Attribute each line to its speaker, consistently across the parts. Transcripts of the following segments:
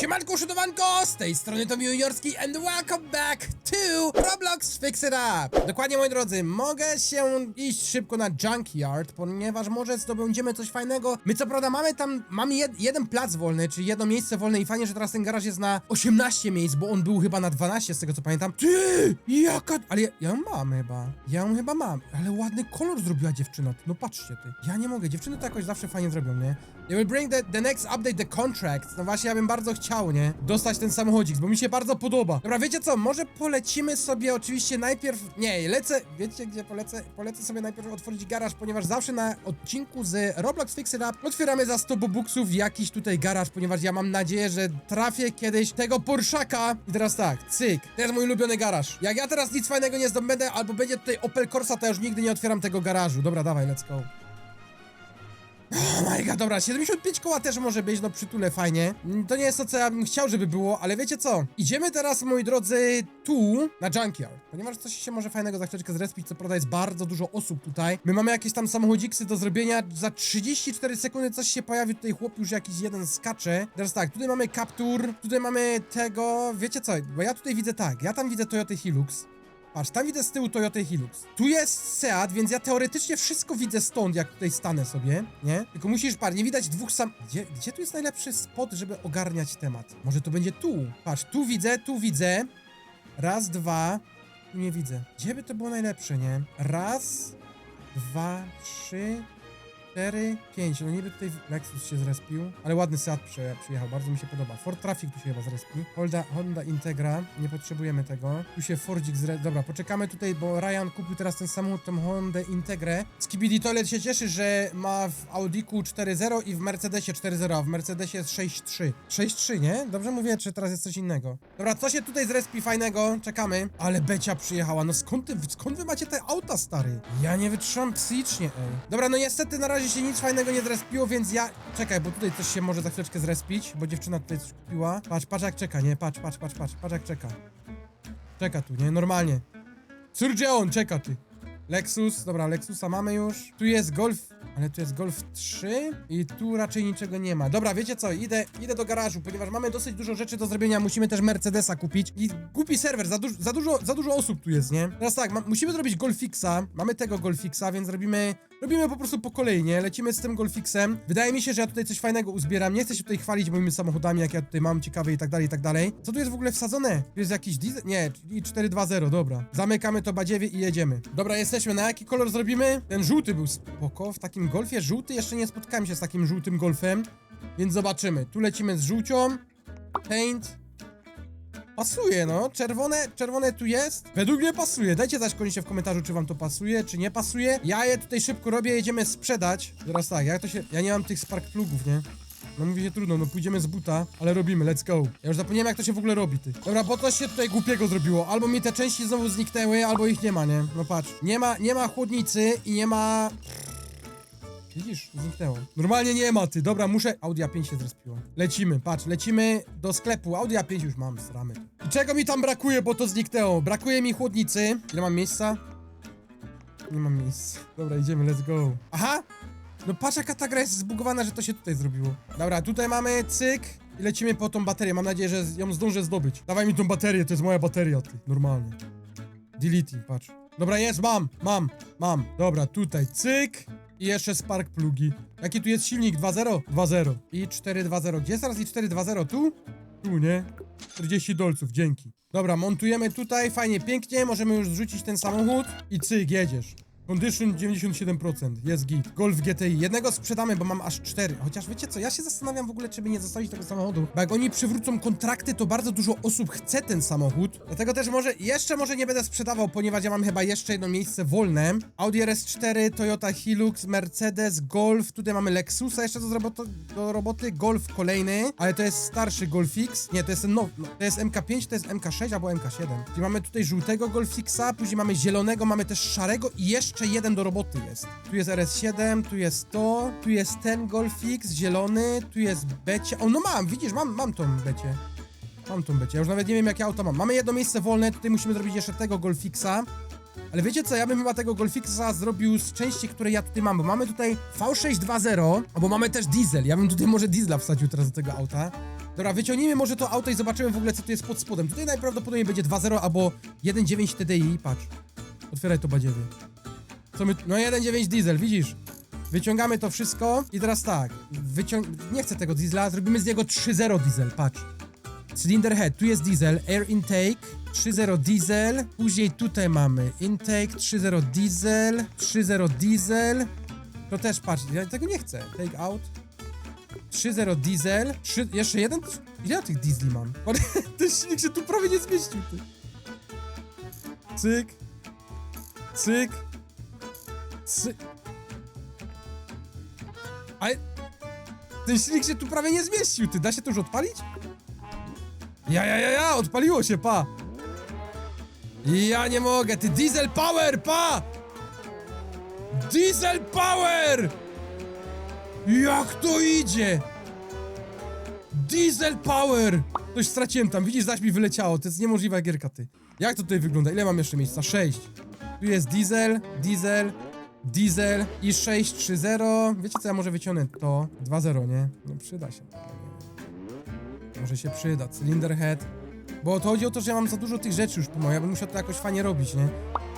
Speaker 1: Siemanko, szutowanko! Z tej strony to Juniorski and welcome back to Roblox Fix It Up! Dokładnie, moi drodzy, mogę się iść szybko na Junkyard, ponieważ może zdobędziemy coś fajnego. My co prawda mamy tam, mamy jed, jeden plac wolny, czyli jedno miejsce wolne i fajnie, że teraz ten garaż jest na 18 miejsc, bo on był chyba na 12 z tego co pamiętam. Ty! Jaka... Ale ja, ja ją mam chyba. Ja ją chyba mam. Ale ładny kolor zrobiła dziewczyna. No patrzcie ty. Ja nie mogę. Dziewczyny to jakoś zawsze fajnie zrobią, nie? They will bring the, the next update, the contract. No właśnie, ja bym bardzo chciał, nie? Dostać ten samochodzik, bo mi się bardzo podoba. Dobra, wiecie co? Może polecimy sobie oczywiście najpierw... Nie, lecę... Wiecie, gdzie polecę? Polecę sobie najpierw otworzyć garaż, ponieważ zawsze na odcinku z Roblox Fix It Up otwieramy za 100 bobuksów jakiś tutaj garaż, ponieważ ja mam nadzieję, że trafię kiedyś tego Porszaka. I teraz tak, cyk. To jest mój ulubiony garaż. Jak ja teraz nic fajnego nie zdobędę, albo będzie tutaj Opel Corsa, to ja już nigdy nie otwieram tego garażu. Dobra, dawaj, let's go. Oh my dobra, 75 koła też może być, no przytule fajnie. To nie jest to, co ja bym chciał, żeby było, ale wiecie co? Idziemy teraz, moi drodzy, tu, na Junkyard, ponieważ coś się może fajnego za chwileczkę zrespić, co prawda jest bardzo dużo osób tutaj. My mamy jakieś tam samochodziksy do zrobienia, za 34 sekundy coś się pojawi, tutaj chłop już jakiś jeden skacze. Teraz tak, tutaj mamy Captur, tutaj mamy tego, wiecie co, bo ja tutaj widzę tak, ja tam widzę Toyota Hilux, Patrz, tam widzę z tyłu Toyota Hilux. Tu jest Seat, więc ja teoretycznie wszystko widzę stąd, jak tutaj stanę sobie, nie? Tylko musisz, patrz, nie widać dwóch sam... Gdzie, gdzie tu jest najlepszy spot, żeby ogarniać temat? Może to będzie tu? Patrz, tu widzę, tu widzę. Raz, dwa. Tu nie widzę. Gdzie by to było najlepsze, nie? Raz, dwa, trzy, cztery, pięć. No niby tutaj Lexus się zrespił, ale ładny Seat przyjechał, bardzo mi się podoba. Ford Traffic tu się chyba zrespił. Honda, Honda Integra, nie potrzebujemy tego. Tu się Fordzik zre... Dobra, poczekamy tutaj, bo Ryan kupił teraz ten samochód, tą Hondę Integrę. Skibidi Toilet się cieszy, że ma w Audiku 4.0 i w Mercedesie 4.0, a w Mercedesie jest 6.3. 6.3, nie? Dobrze mówię, czy teraz jest coś innego? Dobra, co się tutaj zrespi fajnego? Czekamy. Ale Becia przyjechała, no skąd, ty, skąd wy macie te auta, stary? Ja nie wytrzymam psychicznie, ej. Dobra, no niestety na razie się nic fajnego nie zrespiło, więc ja... Czekaj, bo tutaj coś się może za chwileczkę zrespić, bo dziewczyna tutaj coś kupiła. Patrz, patrz jak czeka, nie? Patrz, patrz, patrz, patrz, patrz jak czeka. Czeka tu, nie? Normalnie. Surgeon, czeka ty. Lexus, dobra, Lexusa mamy już. Tu jest Golf, ale tu jest Golf 3 i tu raczej niczego nie ma. Dobra, wiecie co, idę, idę do garażu, ponieważ mamy dosyć dużo rzeczy do zrobienia, musimy też Mercedesa kupić i głupi serwer, za, duż, za, dużo, za dużo osób tu jest, nie? Teraz tak, musimy zrobić Golfixa, mamy tego Golfixa, więc robimy, robimy po prostu po kolei, nie? Lecimy z tym Golfixem. Wydaje mi się, że ja tutaj coś fajnego uzbieram, nie chcę się tutaj chwalić moimi samochodami, jak ja tutaj mam ciekawe i tak dalej, i tak dalej. Co tu jest w ogóle wsadzone? Tu jest jakiś diesel? Nie, i 420, dobra. Zamykamy to badziewie i jedziemy. Dobra, jesteśmy, na jaki kolor zrobimy? Ten żółty był spoko, w takim golfie żółty, jeszcze nie spotkałem się z takim żółtym golfem, więc zobaczymy. Tu lecimy z żółcią, paint, Pasuje, no. Czerwone, czerwone tu jest. Według mnie pasuje. Dajcie znać koniecznie w komentarzu, czy wam to pasuje, czy nie pasuje. Ja je tutaj szybko robię, jedziemy sprzedać. Teraz tak, jak to się... Ja nie mam tych spark plugów, nie? No mówi się trudno, no pójdziemy z buta, ale robimy, let's go. Ja już zapomniałem jak to się w ogóle robi, ty. Dobra, bo coś się tutaj głupiego zrobiło. Albo mi te części znowu zniknęły, albo ich nie ma, nie? No patrz. Nie ma, nie ma chłodnicy i nie ma... Widzisz, zniknęło. Normalnie nie ma, ty. Dobra, muszę... Audi A5 się zrespiło. Lecimy, patrz, lecimy do sklepu. Audi A5 już mam, sramy. I czego mi tam brakuje, bo to zniknęło? Brakuje mi chłodnicy. Ile mam miejsca? Nie mam miejsca. Dobra, idziemy, let's go. Aha! No patrz jaka ta gra jest zbugowana, że to się tutaj zrobiło. Dobra, tutaj mamy cyk i lecimy po tą baterię. Mam nadzieję, że ją zdążę zdobyć. Dawaj mi tą baterię, to jest moja bateria, ty. Normalnie. Deleting, patrz. Dobra, jest, mam, mam, mam. Dobra, tutaj cyk i jeszcze spark plugi. Jaki tu jest silnik? 2.0? 2.0. I 4.2.0. Gdzie jest teraz i 4.2.0? Tu? Tu, nie? 40 dolców, dzięki. Dobra, montujemy tutaj, fajnie, pięknie, możemy już zrzucić ten samochód i cyk, jedziesz. Condition 97%, jest git. Golf GTI. Jednego sprzedamy, bo mam aż cztery. Chociaż wiecie co, ja się zastanawiam w ogóle, czy by nie zostawić tego samochodu. Bo jak oni przywrócą kontrakty, to bardzo dużo osób chce ten samochód. Dlatego też może, jeszcze może nie będę sprzedawał, ponieważ ja mam chyba jeszcze jedno miejsce wolne. Audi RS4, Toyota Hilux, Mercedes, Golf. Tutaj mamy Lexusa jeszcze do, roboto, do roboty. Golf kolejny, ale to jest starszy Golfix. Nie, to jest nowy. No, to jest MK5, to jest MK6 albo MK7. Czyli mamy tutaj żółtego Golfixa, później mamy zielonego, mamy też szarego i jeszcze jeden do roboty jest. Tu jest RS7, tu jest to, tu jest ten Golfix, zielony, tu jest Becie. O, no mam, widzisz, mam, mam tą Becie. Mam tą Becie, ja już nawet nie wiem jakie auto mam. Mamy jedno miejsce wolne, tutaj musimy zrobić jeszcze tego Golfixa. Ale wiecie co, ja bym chyba tego Golfixa zrobił z części, które ja tutaj mam, bo mamy tutaj V620, albo mamy też diesel. Ja bym tutaj może diesla wsadził teraz do tego auta. Dobra, wyciągnijmy może to auto i zobaczymy w ogóle, co tu jest pod spodem. Tutaj najprawdopodobniej będzie 2.0 albo 1.9 TDI, patrz. Otwieraj to badziewie. Co my... No 1.9 diesel, widzisz? Wyciągamy to wszystko i teraz tak, wyciąg... Nie chcę tego diesla, zrobimy z niego 3.0 diesel, patrz. Cylinder head, tu jest diesel, air intake, 3.0 diesel, później tutaj mamy intake, 3.0 diesel, 3.0 diesel, to też patrz, ja tego nie chcę, take out, 3.0 diesel, 3, jeszcze jeden, ile ja tych diesli mam? Ten silnik się tu prawie nie zmieścił, ty. Cyk, cyk, cyk, ale ten silnik się tu prawie nie zmieścił, ty, da się to już odpalić? Ja, ja, ja, ja, odpaliło się, pa! Ja nie mogę, ty diesel power, pa! Diesel power! Jak to idzie? Diesel power! Coś straciłem tam, widzisz, zaś mi wyleciało, to jest niemożliwa gierka, ty. Jak to tutaj wygląda? Ile mam jeszcze miejsca? 6. Tu jest diesel, diesel, diesel i 630. Wiecie co, ja może wyciągnę to? 2.0, nie? No przyda się. Może się przyda. Cylinder head. Bo to chodzi o to, że ja mam za dużo tych rzeczy już pomału. Ja bym musiał to jakoś fajnie robić, nie?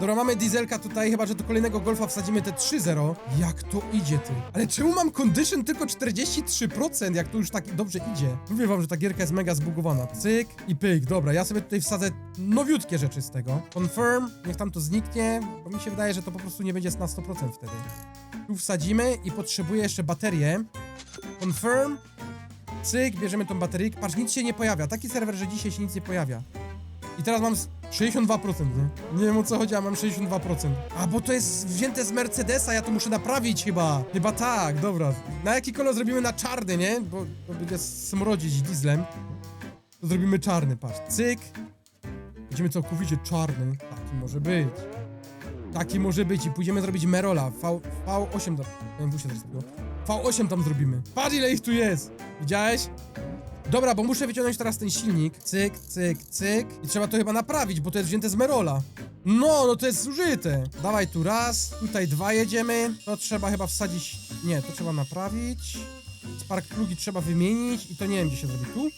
Speaker 1: Dobra, mamy dieselka tutaj, chyba że do kolejnego golfa wsadzimy te 3.0. Jak to idzie, ty? Ale czemu mam condition tylko 43%, jak to już tak dobrze idzie? Mówię wam, że ta gierka jest mega zbugowana. Cyk i pyk. Dobra, ja sobie tutaj wsadzę nowiutkie rzeczy z tego. Confirm, niech tam to zniknie, bo mi się wydaje, że to po prostu nie będzie na 100% wtedy. Tu wsadzimy i potrzebuję jeszcze baterię. Confirm. Cyk, bierzemy tą baterię. Patrz, nic się nie pojawia. Taki serwer, że dzisiaj się nic nie pojawia. I teraz mam 62%, nie? Nie wiem o co chodzi, a mam 62%. A, bo to jest wzięte z Mercedesa, ja to muszę naprawić chyba. Chyba tak, dobra. Na jaki kolor zrobimy na czarny, nie? Bo, bo będzie smrodzić dieslem. To zrobimy czarny, patrz. Cyk. Będziemy całkowicie czarny. Taki może być. Taki może być i pójdziemy zrobić Merola. V, V8 tam. BMW się zrespiło. V8 tam zrobimy. Patrz ile ich tu jest. Widziałeś? Dobra, bo muszę wyciągnąć teraz ten silnik. Cyk, cyk, cyk. I trzeba to chyba naprawić, bo to jest wzięte z Merola. No, no to jest zużyte. Dawaj tu raz, tutaj dwa jedziemy. To trzeba chyba wsadzić... Nie, to trzeba naprawić. Spark plugi trzeba wymienić i to nie wiem, gdzie się robi. Tu?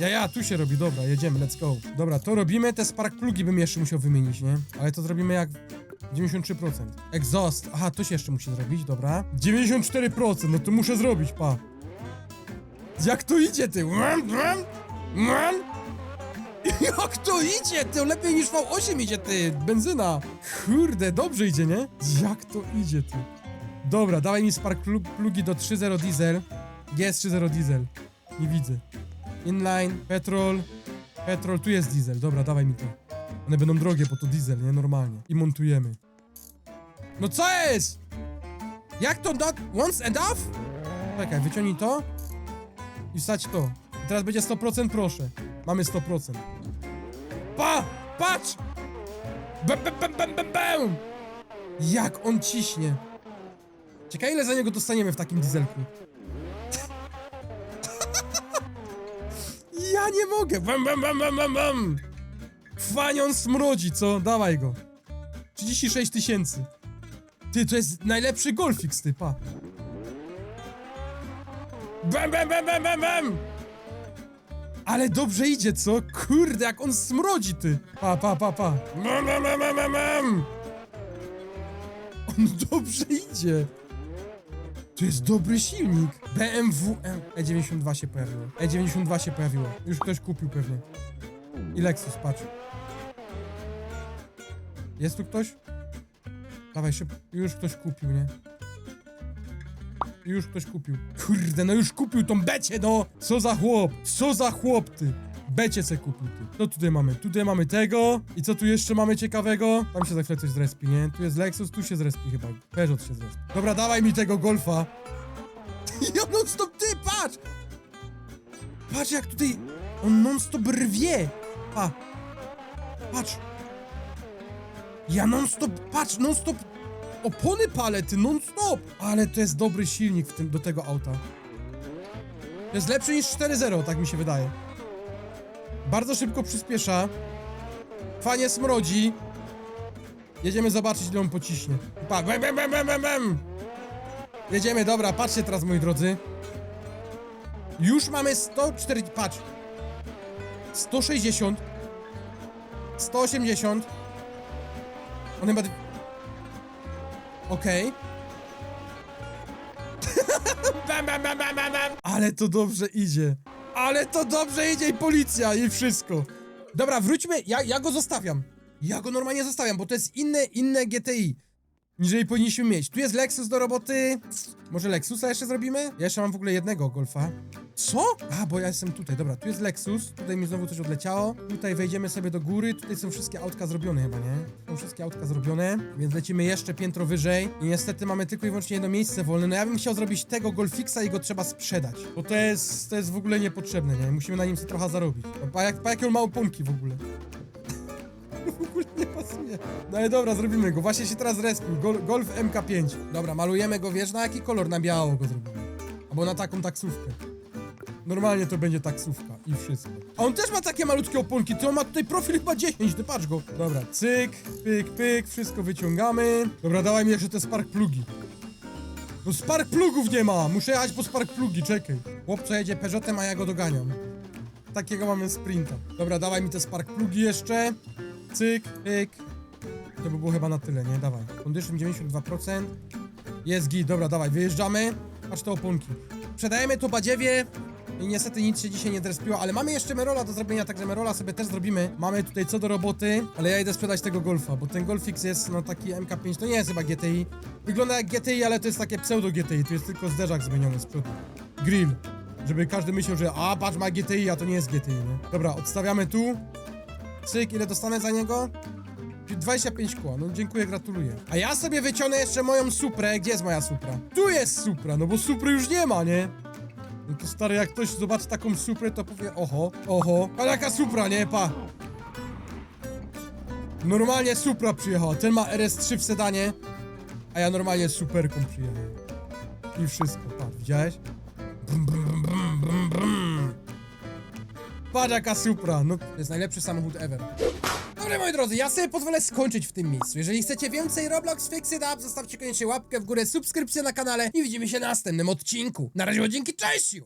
Speaker 1: Ja, ja, tu się robi, dobra, jedziemy, let's go. Dobra, to robimy, te spark plugi bym jeszcze musiał wymienić, nie? Ale to zrobimy jak 93%. Exhaust, aha, to się jeszcze musi zrobić, dobra. 94%, no to muszę zrobić, pa. Jak to idzie, ty? Mam, mam, mam. Jak to idzie, ty? Lepiej niż V8 idzie, ty. Benzyna. Kurde, dobrze idzie, nie? Jak to idzie, ty? Dobra, dawaj mi spark plu- plugi do 3.0 diesel. Jest 3.0 diesel? Nie widzę. Inline, petrol, petrol, tu jest diesel. Dobra, dawaj mi to. One będą drogie, bo to diesel, nie? Normalnie. I montujemy. No co jest? Jak to not once enough? Czekaj, wyciągnij to i wstać to. I teraz będzie 100%, proszę. Mamy 100%. Pa! Patrz! Bam, bam, bam, bam, bam, bam! Jak on ciśnie. Ciekawe ile za niego dostaniemy w takim dieselku. ja nie mogę! Bam, bam, bam, bam, bam, bam! Fanion smrodzi, co? Dawaj go. 36 tysięcy. Ty, to jest najlepszy Golfix, ty, pa. Bam, bam, bam, bam, bam, bam! Ale dobrze idzie, co? Kurde, jak on smrodzi, ty! Pa, pa, pa, pa. Bam, bam, bam, bam, bam! On dobrze idzie. To jest dobry silnik. BMW M- E92 się pojawiło. E92 się pojawiło. Już ktoś kupił pewnie. I Lexus, patrz. Jest tu ktoś? Dawaj szybko. Już ktoś kupił, nie? Już ktoś kupił. Kurde, no już kupił tą becie, no! Co za chłop! Co za chłop, ty! Becie se kupił, ty. Co tutaj mamy? Tutaj mamy tego. I co tu jeszcze mamy ciekawego? Tam się za chwilę coś zrespi, nie? Tu jest Lexus, tu się zrespi chyba. Peugeot się zrespi. Dobra, dawaj mi tego Golfa. Ja non stop, ty, patrz! Patrz jak tutaj... On non stop rwie! Pa! Patrz! Ja non stop, patrz, non stop opony palę, ty non stop! Ale to jest dobry silnik w tym, do tego auta. To jest lepszy niż 4.0, tak mi się wydaje. Bardzo szybko przyspiesza. Fajnie smrodzi. Jedziemy zobaczyć, ile on pociśnie. Pa, bam, bam, bam, bam, bam. Jedziemy, dobra, patrzcie teraz, moi drodzy. Już mamy 104, patrz. 160. 180. On chyba... Okej. bam, bam, bam, bam, bam. Ale to dobrze idzie. Ale to dobrze idzie i policja i wszystko. Dobra, wróćmy. Ja, ja go zostawiam. Ja go normalnie zostawiam, bo to jest inne, inne GTI. Niżeli powinniśmy mieć. Tu jest Lexus do roboty. Może Lexusa jeszcze zrobimy? Ja jeszcze mam w ogóle jednego Golfa. Co? A, bo ja jestem tutaj. Dobra, tu jest Lexus. Tutaj mi znowu coś odleciało. Tutaj wejdziemy sobie do góry. Tutaj są wszystkie autka zrobione chyba, nie? Są wszystkie autka zrobione, więc lecimy jeszcze piętro wyżej. I niestety mamy tylko i wyłącznie jedno miejsce wolne. No ja bym chciał zrobić tego Golfixa i go trzeba sprzedać. Bo to jest, to jest w ogóle niepotrzebne, nie? Musimy na nim sobie trochę zarobić. A jak, pa jakie on ma oponki w ogóle? W ogóle nie pasuje. No ale dobra, zrobimy go. Właśnie się teraz respił. Gol, Golf MK5. Dobra, malujemy go, wiesz, na jaki kolor? Na biało go zrobimy. Albo na taką taksówkę. Normalnie to będzie taksówka i wszystko. A on też ma takie malutkie oponki, to on ma tutaj profil chyba 10, ty patrz go. Dobra, cyk, pyk, pyk, wszystko wyciągamy. Dobra, dawaj mi jeszcze te spark plugi. No spark plugów nie ma! Muszę jechać po spark plugi, czekaj. Chłopco jedzie Peugeotem, a ja go doganiam. Takiego mamy sprinta. Dobra, dawaj mi te spark plugi jeszcze. Cyk, pyk. To by było chyba na tyle, nie? Dawaj. Condition 92%. Jest git, dobra, dawaj, wyjeżdżamy. Patrz te oponki. Sprzedajemy to badziewie. I niestety nic się dzisiaj nie drespiło, ale mamy jeszcze Merola do zrobienia, także Merola sobie też zrobimy. Mamy tutaj co do roboty, ale ja idę sprzedać tego Golfa, bo ten Golfix jest, no taki MK5, to nie jest chyba GTI. Wygląda jak GTI, ale to jest takie pseudo GTI, tu jest tylko zderzak zmieniony z przodu. Grill. Żeby każdy myślał, że a, patrz, ma GTI, a to nie jest GTI, nie? Dobra, odstawiamy tu. Cyk, ile dostanę za niego? 25 kła, no dziękuję, gratuluję. A ja sobie wyciągnę jeszcze moją Suprę. Gdzie jest moja Supra? Tu jest Supra, no bo Supry już nie ma, nie? No to stary, jak ktoś zobaczy taką Suprę, to powie, oho, oho. Ale jaka Supra, nie? Pa. Normalnie Supra przyjechała. Ten ma RS3 w sedanie, a ja normalnie Superką przyjechałem. I wszystko, patrz, widziałeś? Brum, brum, brum, brum, brum. Patrz Supra, no to jest najlepszy samochód ever. Dobra moi drodzy, ja sobie pozwolę skończyć w tym miejscu. Jeżeli chcecie więcej Roblox Fix It Up, zostawcie koniecznie łapkę w górę, subskrypcję na kanale i widzimy się na następnym odcinku. Na razie, dzięki, cześć!